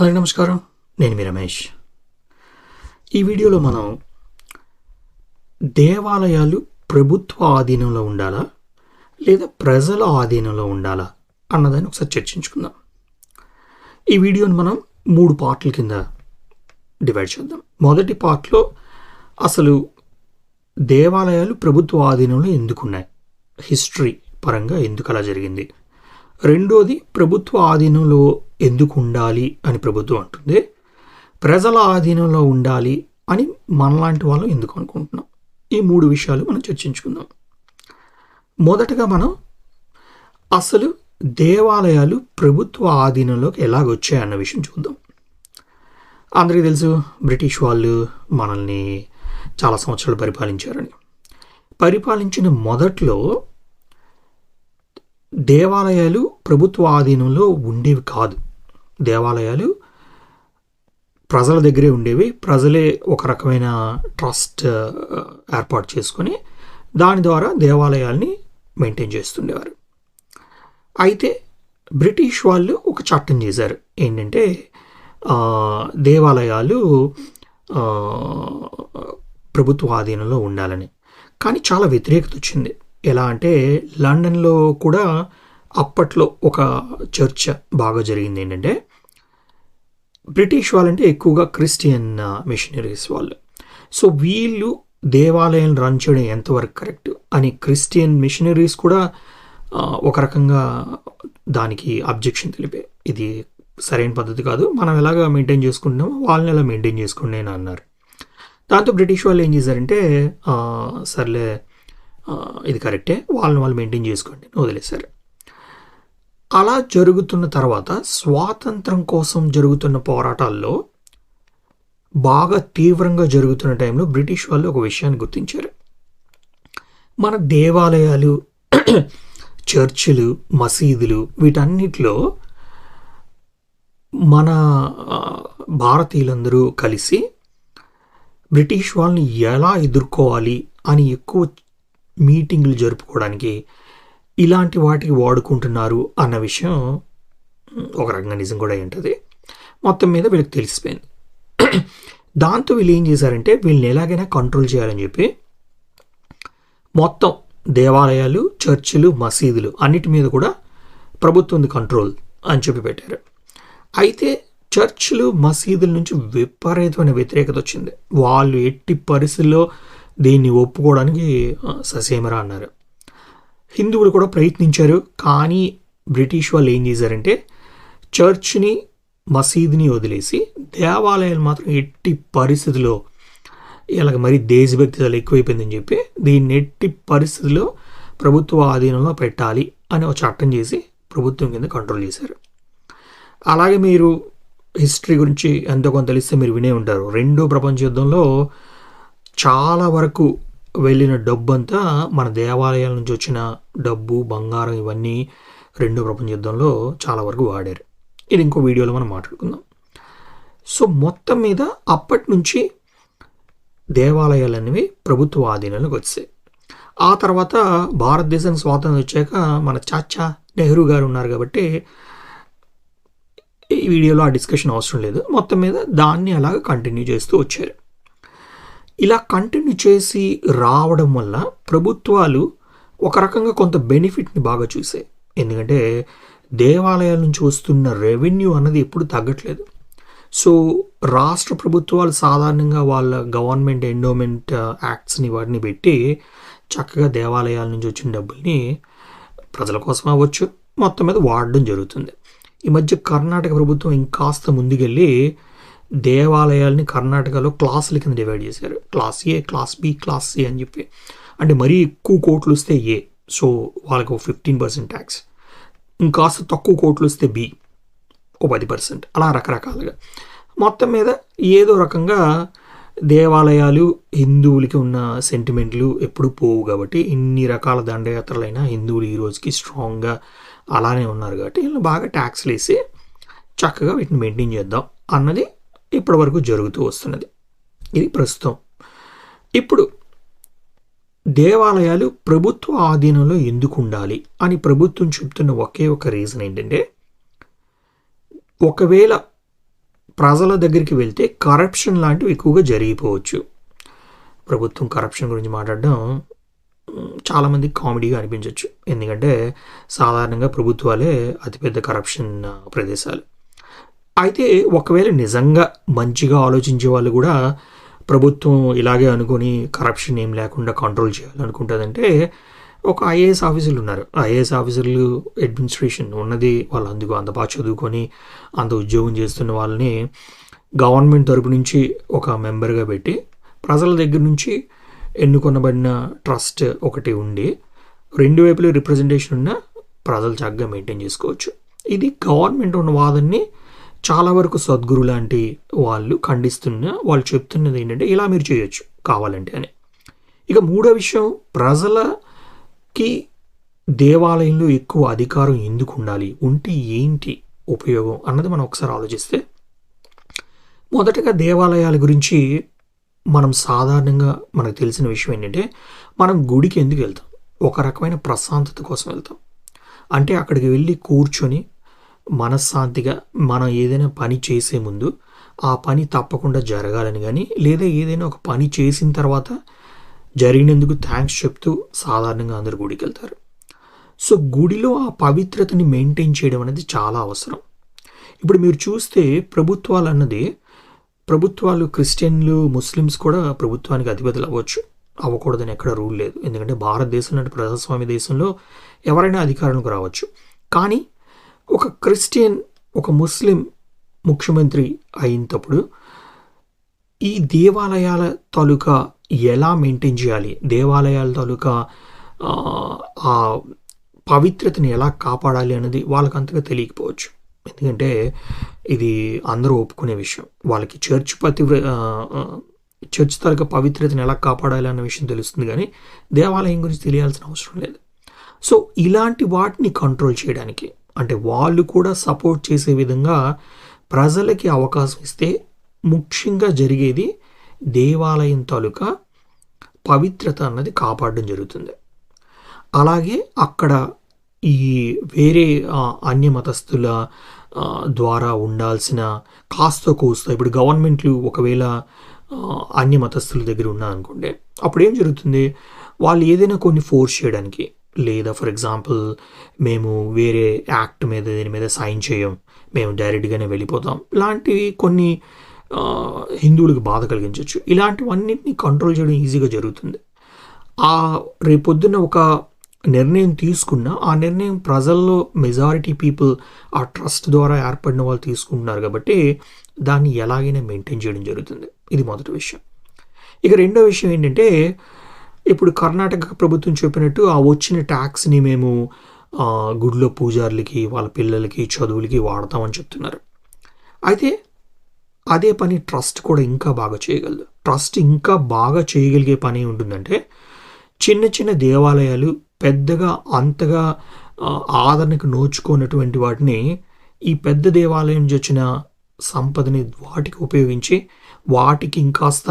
అందరికీ నమస్కారం. నేను మీ రమేష్. ఈ వీడియోలో మనం దేవాలయాలు ప్రభుత్వ ఆధీనంలో ఉండాలా? లేదా ప్రజల ఆధీనంలో ఉండాలా? అన్నదాన్ని ఒకసారి చర్చించుకుందాం. ఈ వీడియోని మనం మూడు పార్ట్ల కింద డివైడ్ చేద్దాం. మొదటి పార్ట్లో అసలు దేవాలయాలు ప్రభుత్వ ఆధీనంలో ఎందుకున్నాయి? హిస్టరీ పరంగా ఎందుకు అలా జరిగింది? రెండోది ప్రభుత్వ ఆధీనంలో ఎందుకు ఉండాలి అని ప్రభుత్వం అంటుంది. ప్రజల ఆధీనంలో ఉండాలి అని మనలాంటి వాళ్ళు ఎందుకు అనుకుంటున్నాం? ఈ మూడు విషయాలు మనం చర్చించుకుందాం. మొదటగా మనం అసలు దేవాలయాలు ప్రభుత్వ ఆధీనంలోకి ఎలాగొచ్చాయన్న విషయం చూద్దాం. అందరికీ తెలుసు బ్రిటిష్ వాళ్ళు మనల్ని చాలా సంవత్సరాలు పరిపాలించారని. పరిపాలించిన మొదట్లో దేవాలయాలు ప్రభుత్వ ఆధీనంలో ఉండేవి కాదు. దేవాలయాలు ప్రజల దగ్గరే ఉండేవి. ప్రజలే ఒక రకమైన ట్రస్ట్ ఏర్పాటు చేసుకొని దాని ద్వారా దేవాలయాల్ని మెయింటైన్ చేస్తుండేవారు. అయితే బ్రిటిష్ వాళ్ళు ఒక చట్టం చేశారు. ఏంటంటే దేవాలయాలు ప్రభుత్వ ఆధీనంలో ఉండాలని. కానీ చాలా వ్యతిరేకత వచ్చింది. ఎలా అంటే లండన్లో కూడా అప్పట్లో ఒక చర్చ బాగా జరిగింది ఏంటంటే బ్రిటిష్ వాళ్ళంటే ఎక్కువగా క్రిస్టియన్ మిషనరీస్ వాళ్ళు. సో వీళ్ళు దేవాలయాలను రన్ చేయడం ఎంతవరకు కరెక్ట్? అని క్రిస్టియన్ మిషనరీస్ కూడా ఒక రకంగా దానికి అబ్జెక్షన్ తెలిపే. ఇది సరైన పద్ధతి కాదు. మనం ఎలాగ మెయింటైన్ చేసుకుంటున్నామో వాళ్ళని ఎలా మెయింటైన్ చేసుకోండి అని అన్నారు. దాంతో బ్రిటిష్ వాళ్ళు ఏం చేశారంటే సర్లే ఇది కరెక్టే. వాళ్ళని వాళ్ళు మెయింటైన్ చేసుకోండి వదిలేశారు. అలా జరుగుతున్న తర్వాత స్వాతంత్రం కోసం జరుగుతున్న పోరాటాల్లో బాగా తీవ్రంగా జరుగుతున్న టైంలో బ్రిటిష్ వాళ్ళు ఒక విషయాన్ని గుర్తించారు. మన దేవాలయాలు చర్చిలు మసీదులు వీటన్నిటిలో మన భారతీయులందరూ కలిసి బ్రిటిష్ వాళ్ళని ఎలా ఎదుర్కోవాలి అని ఎక్కువ మీటింగ్లు జరుపుకోవడానికి ఇలాంటి వాటికి వాడుకుంటున్నారు అన్న విషయం ఒక రకంగా నిజం కూడా ఉంటుంది మొత్తం మీద వీళ్ళకి తెలిసిపోయింది. దాంతో వీళ్ళు ఏం చేశారంటే వీళ్ళని ఎలాగైనా కంట్రోల్ చేయాలని చెప్పి మొత్తం దేవాలయాలు చర్చిలు మసీదులు అన్నిటి మీద కూడా ప్రభుత్వం కంట్రోల్ అని చెప్పి పెట్టారు. అయితే చర్చిలు మసీదుల నుంచి విపరీతమైన వ్యతిరేకత వచ్చింది. వాళ్ళు ఎట్టి పరిస్థితుల్లో దీన్ని ఒప్పుకోవడానికి ససేమరా అన్నారు. హిందువులు కూడా ప్రయత్నించారు కానీ బ్రిటిష్ వాళ్ళు ఏం చేశారంటే చర్చ్ని మసీదుని వదిలేసి దేవాలయాలు మాత్రం ఎట్టి పరిస్థితిలో ఇలాగ మరి దేశభక్తి చాలా ఎక్కువైపోయిందని చెప్పి దీన్ని ఎట్టి పరిస్థితిలో ప్రభుత్వ ఆధీనంలో పెట్టాలి అని ఒక చట్టం చేసి ప్రభుత్వం కింద కంట్రోల్ చేశారు. అలాగే మీరు హిస్టరీ గురించి ఎంతో కొంత తెలిస్తే మీరు వినే ఉంటారు. రెండో ప్రపంచ యుద్ధంలో చాలా వరకు వెళ్ళిన డబ్బంతా మన దేవాలయాల నుంచి వచ్చిన డబ్బు బంగారం ఇవన్నీ రెండో ప్రపంచ యుద్ధంలో చాలా వరకు వాడారు. ఇది ఇంకో వీడియోలో మనం మాట్లాడుకుందాం. సో మొత్తం మీద అప్పటి నుంచి దేవాలయాలు అనేవి ప్రభుత్వ ఆధీనంలోకి వచ్చాయి. ఆ తర్వాత భారతదేశానికి స్వాతంత్రం వచ్చాక మన చాచా నెహ్రూ గారు ఉన్నారు కాబట్టి ఈ వీడియోలో ఆ డిస్కషన్ అవసరం లేదు. మొత్తం మీద దాన్ని అలాగ కంటిన్యూ చేస్తూ వచ్చారు. ఇలా కంటిన్యూ చేసి రావడం వల్ల ప్రభుత్వాలు ఒక రకంగా కొంత బెనిఫిట్ని బాగా చూసాయి. ఎందుకంటే దేవాలయాల నుంచి వస్తున్న రెవెన్యూ అన్నది ఎప్పుడు తగ్గట్లేదు. సో రాష్ట్ర ప్రభుత్వాలు సాధారణంగా వాళ్ళ గవర్నమెంట్ ఎండోమెంట్ యాక్ట్స్ని వాటిని పెట్టి చక్కగా దేవాలయాల నుంచి వచ్చిన డబ్బుల్ని ప్రజల కోసం అవ్వచ్చు మొత్తం మీద వాడడం జరుగుతుంది. ఈ మధ్య కర్ణాటక ప్రభుత్వం ఇంకాస్త ముందుకెళ్ళి దేవాలయాల్ని కర్ణాటకలో క్లాసుల కింద డివైడ్ చేశారు. Class A class B class C అని చెప్పి. అంటే మరీ ఎక్కువ కోట్లు వస్తే ఏ? సో వాళ్ళకు ఫిఫ్టీన్ పర్సెంట్ ట్యాక్స్ ఇంకాస్త తక్కువ కోట్లు వస్తే బి. ఓ పది పర్సెంట్ అలా రకరకాలుగా. మొత్తం మీద ఏదో రకంగా దేవాలయాలు హిందువులకి ఉన్న సెంటిమెంట్లు ఎప్పుడు పోవు కాబట్టి ఇన్ని రకాల దండయాత్రలైనా హిందువులు ఈ రోజుకి స్ట్రాంగ్గా అలానే ఉన్నారు కాబట్టి వీళ్ళు బాగా ట్యాక్స్లు వేసి చక్కగా వీటిని మెయింటైన్ చేద్దాం అన్నది ఇప్పటి వరకు జరుగుతూ వస్తున్నది. ఇది ప్రస్తుతం. ఇప్పుడు దేవాలయాలు ప్రభుత్వ ఆధీనంలో ఎందుకు ఉండాలి అని ప్రభుత్వం చెప్తున్న ఒకే ఒక రీజన్ ఏంటంటే ఒకవేళ ప్రజల దగ్గరికి వెళ్తే కరప్షన్ లాంటివి ఎక్కువగా జరిగిపోవచ్చు. ప్రభుత్వం కరప్షన్ గురించి మాట్లాడడం చాలామంది కామెడీగా అనిపించవచ్చు ఎందుకంటే సాధారణంగా ప్రభుత్వాలే అతిపెద్ద కరప్షన్ ప్రదేశాలు. అయితే ఒకవేళ నిజంగా మంచిగా ఆలోచించే వాళ్ళు కూడా ప్రభుత్వం ఇలాగే అనుకొని కరప్షన్ ఏం లేకుండా కంట్రోల్ చేయాలనుకుంటుందంటే ఒక ఐఏఎస్ ఆఫీసర్లు ఉన్నారు. ఐఏఎస్ ఆఫీసర్లు అడ్మినిస్ట్రేషన్ ఉన్నది వాళ్ళు అందుకు అంత బాగా చదువుకొని అంత ఉద్యోగం చేస్తున్న వాళ్ళని గవర్నమెంట్ తరపు నుంచి ఒక మెంబర్గా పెట్టి ప్రజల దగ్గర నుంచి ఎన్నుకొనబడిన ట్రస్ట్ ఒకటి ఉండి రెండు వైపులు రిప్రజెంటేషన్ ఉన్న ప్రజలు చక్కగా మెయింటైన్ చేసుకోవచ్చు. ఇది గవర్నమెంట్ ఉన్న వాదన్ని చాలా వరకు సద్గురు లాంటి వాళ్ళు ఖండిస్తున్న వాళ్ళు చెప్తున్నది ఏంటంటే ఇలా మీరు చేయొచ్చు కావాలంటే అని. ఇక మూడో విషయం ప్రజలకి దేవాలయంలో ఎక్కువ అధికారం ఎందుకు ఉండాలి? ఉంటే ఏంటి ఉపయోగం అన్నది మనం ఒకసారి ఆలోచిస్తే మొదటగా దేవాలయాల గురించి మనం సాధారణంగా మనకు తెలిసిన విషయం ఏంటంటే మనం గుడికి ఎందుకు వెళ్తాం? ఒక రకమైన ప్రశాంతత కోసం వెళ్తాం. అంటే అక్కడికి వెళ్ళి కూర్చొని మనశ్శాంతిగా మనం ఏదైనా పని చేసే ముందు ఆ పని తప్పకుండా జరగాలని కానీ లేదా ఏదైనా ఒక పని చేసిన తర్వాత జరిగినందుకు థ్యాంక్స్ చెప్తూ సాధారణంగా అందరు గుడికి వెళ్తారు. సో గుడిలో ఆ పవిత్రతని మెయింటైన్ చేయడం అనేది చాలా అవసరం. ఇప్పుడు మీరు చూస్తే ప్రభుత్వాలు అన్నది ప్రభుత్వాలు క్రిస్టియన్లు ముస్లిమ్స్ కూడా ప్రభుత్వానికి అధిపతులు అవ్వచ్చు. అవ్వకూడదని ఎక్కడ రూల్ లేదు. ఎందుకంటే భారతదేశం లాంటి ప్రజాస్వామ్య దేశంలో ఎవరైనా అధికారంలోకి రావచ్చు. కానీ ఒక క్రిస్టియన్ ఒక ముస్లిం ముఖ్యమంత్రి అయినప్పుడు ఈ దేవాలయాల తాలూకా ఎలా మెయింటైన్ చేయాలి? దేవాలయాల తాలూకా ఆ, పవిత్రతని ఎలా కాపాడాలి అనేది వాళ్ళకి అంతగా తెలియకపోవచ్చు. ఎందుకంటే ఇది అందరూ ఒప్పుకునే విషయం. వాళ్ళకి చర్చ్ పతివ్ర చర్చ్ తాలూకా పవిత్రతని ఎలా కాపాడాలి అన్న విషయం తెలుస్తుంది కానీ దేవాలయం గురించి తెలియాల్సిన అవసరం లేదు. సో ఇలాంటి వాటిని కంట్రోల్ చేయడానికి అంటే వాళ్ళు కూడా సపోర్ట్ చేసే విధంగా ప్రజలకి అవకాశం ఇస్తే ముఖ్యంగా జరిగేది దేవాలయం తాలూకా పవిత్రత అన్నది కాపాడడం జరుగుతుంది. అలాగే అక్కడ ఈ వేరే అన్య మతస్థుల ద్వారా ఉండాల్సిన కాస్త కూస్త ఇప్పుడు గవర్నమెంట్లు ఒకవేళ అన్య మతస్థుల దగ్గర ఉన్నా అనుకోండి అప్పుడు ఏం జరుగుతుంది? వాళ్ళు ఏదైనా కొన్ని ఫోర్స్ చేయడానికి లేదా ఫర్ ఎగ్జాంపుల్ మేము వేరే యాక్ట్ మీద దీని మీద సైన్ చేయం మేము డైరెక్ట్గానే వెళ్ళిపోతాం. లాంటివి కొన్ని హిందువులకు బాధ కలిగించవచ్చు ఇలాంటివన్నింటినీ కంట్రోల్ చేయడం ఈజీగా జరుగుతుంది. ఆ రేపొద్దున ఒక నిర్ణయం తీసుకున్న ఆ నిర్ణయం ప్రజల్లో మెజారిటీ పీపుల్ ఆ ట్రస్ట్ ద్వారా ఏర్పడిన వాళ్ళు తీసుకుంటున్నారు కాబట్టి దాన్ని ఎలాగైనా మెయింటైన్ చేయడం జరుగుతుంది. ఇది మొదటి విషయం. ఇక రెండో విషయం ఏంటంటే ఇప్పుడు కర్ణాటక ప్రభుత్వం చెప్పినట్టు ఆ వచ్చిన ట్యాక్స్ని మేము గుడిలో పూజారులకి వాళ్ళ పిల్లలకి చదువులకి వాడతామని చెప్తున్నారు. అయితే అదే పని ట్రస్ట్ కూడా ఇంకా బాగా చేయగలదు. ట్రస్ట్ ఇంకా బాగా చేయగలిగే పని ఉంటుందంటే చిన్న చిన్న దేవాలయాలు పెద్దగా అంతగా ఆదరణకు నోచుకున్నటువంటి వాటిని ఈ పెద్ద దేవాలయం వచ్చిన సంపదని వాటికి ఉపయోగించి వాటికి ఇంకాస్త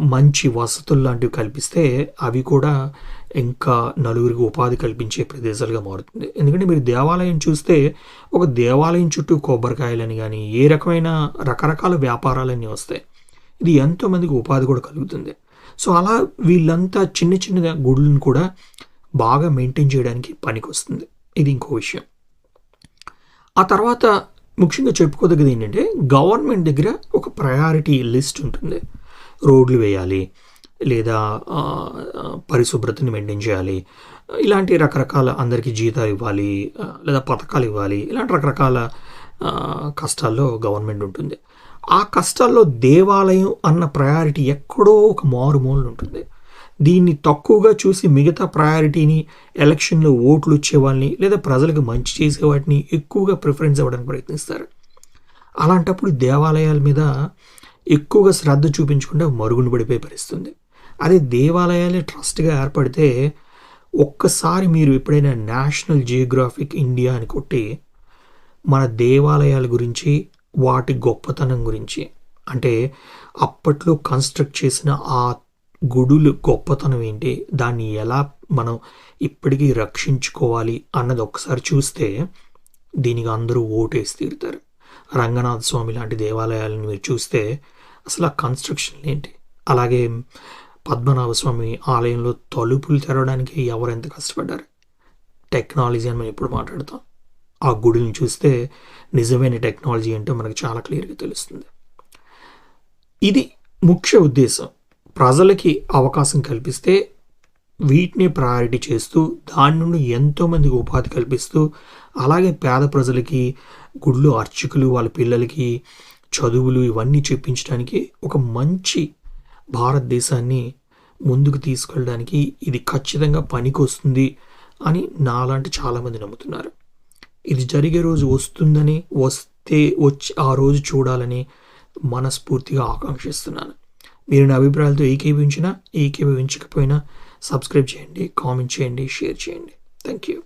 మంచి వసతులు లాంటివి కల్పిస్తే అవి కూడా ఇంకా నలుగురికి ఉపాధి కల్పించే ప్రదేశాలుగా మారుతుంది. ఎందుకంటే మీరు దేవాలయం చూస్తే ఒక దేవాలయం చుట్టూ కొబ్బరికాయలని కానీ ఏ రకమైన రకరకాల వ్యాపారాలన్నీ వస్తాయి. ఇది ఎంతోమందికి ఉపాధి కూడా కలుగుతుంది. సో అలా వీళ్ళంతా చిన్న చిన్న గుడులను కూడా బాగా మెయింటైన్ చేయడానికి పనికి వస్తుంది ఇది ఇంకో విషయం. ఆ తర్వాత ముఖ్యంగా చెప్పుకోదగ్గది ఏంటంటే గవర్నమెంట్ దగ్గర ఒక ప్రయారిటీ లిస్ట్ ఉంటుంది. రోడ్లు వేయాలి లేదా పరిశుభ్రతని మెయింటైన్ చేయాలి. ఇలాంటి రకరకాల అందరికీ జీతాలు ఇవ్వాలి లేదా పథకాలు ఇవ్వాలి. ఇలాంటి రకరకాల కష్టాల్లో గవర్నమెంట్ ఉంటుంది. ఆ కష్టాల్లో దేవాలయం అన్న ప్రయారిటీ ఎక్కడో ఒక మారుమూలన ఉంటుంది. దీన్ని తక్కువగా చూసి మిగతా ప్రయారిటీని ఎలక్షన్లో ఓట్లు ఇచ్చేవాళ్ళని లేదా ప్రజలకు మంచి చేసే వాటిని ఎక్కువగా ప్రిఫరెన్స్ ఇవ్వడానికి ప్రయత్నిస్తారు. అలాంటప్పుడు దేవాలయాల మీద ఎక్కువగా శ్రద్ధ చూపించకుండా మరుగున పడిపోయి పరిస్థితుంది. అదే దేవాలయాలే ట్రస్ట్గా ఏర్పడితే ఒక్కసారి మీరు ఎప్పుడైనా నేషనల్ జియోగ్రాఫిక్ ఇండియా అని కొట్టి మన దేవాలయాల గురించి వాటి గొప్పతనం గురించి అంటే అప్పట్లో కన్స్ట్రక్ట్ చేసిన ఆ గుడులు గొప్పతనం ఏంటి దాన్ని ఎలా మనం ఇప్పటికీ రక్షించుకోవాలి అన్నది ఒకసారి చూస్తే దీనికి అందరూ ఓటేసి తీరుతారు. రంగనాథ స్వామి లాంటి దేవాలయాలను మీరు చూస్తే అసలు ఆ కన్స్ట్రక్షన్ ఏంటి? అలాగే పద్మనాభ స్వామి ఆలయంలో తలుపులు తెరవడానికి ఎవరు ఎంత కష్టపడ్డారు? టెక్నాలజీ అని మనం ఎప్పుడు మాట్లాడతాం? ఆ గుడిని చూస్తే నిజమైన టెక్నాలజీ ఏంటో మనకు చాలా క్లియర్గా తెలుస్తుంది. ఇది ముఖ్య ఉద్దేశం. ప్రజలకి అవకాశం కల్పిస్తే వీటిని ప్రయారిటీ చేస్తూ దాని నుండి ఎంతోమందికి ఉపాధి కల్పిస్తూ అలాగే పేద ప్రజలకి గుళ్ళు అర్చకులు వాళ్ళ పిల్లలకి చదువులు ఇవన్నీ చెప్పించడానికి ఒక మంచి భారతదేశాన్ని ముందుకు తీసుకెళ్ళడానికి ఇది ఖచ్చితంగా పనికొస్తుంది అని నాలాంటి చాలామంది నమ్ముతున్నారు. ఇది జరిగే రోజు వస్తుందని వస్తే వచ్చి ఆ రోజు చూడాలని మనస్ఫూర్తిగా ఆకాంక్షిస్తున్నాను. మీరు నా అభిప్రాయాలతో ఏకీభవించినా ఏకీభవించకపోయినా సబ్స్క్రైబ్ చేయండి కామెంట్ చేయండి షేర్ చేయండి. Thank you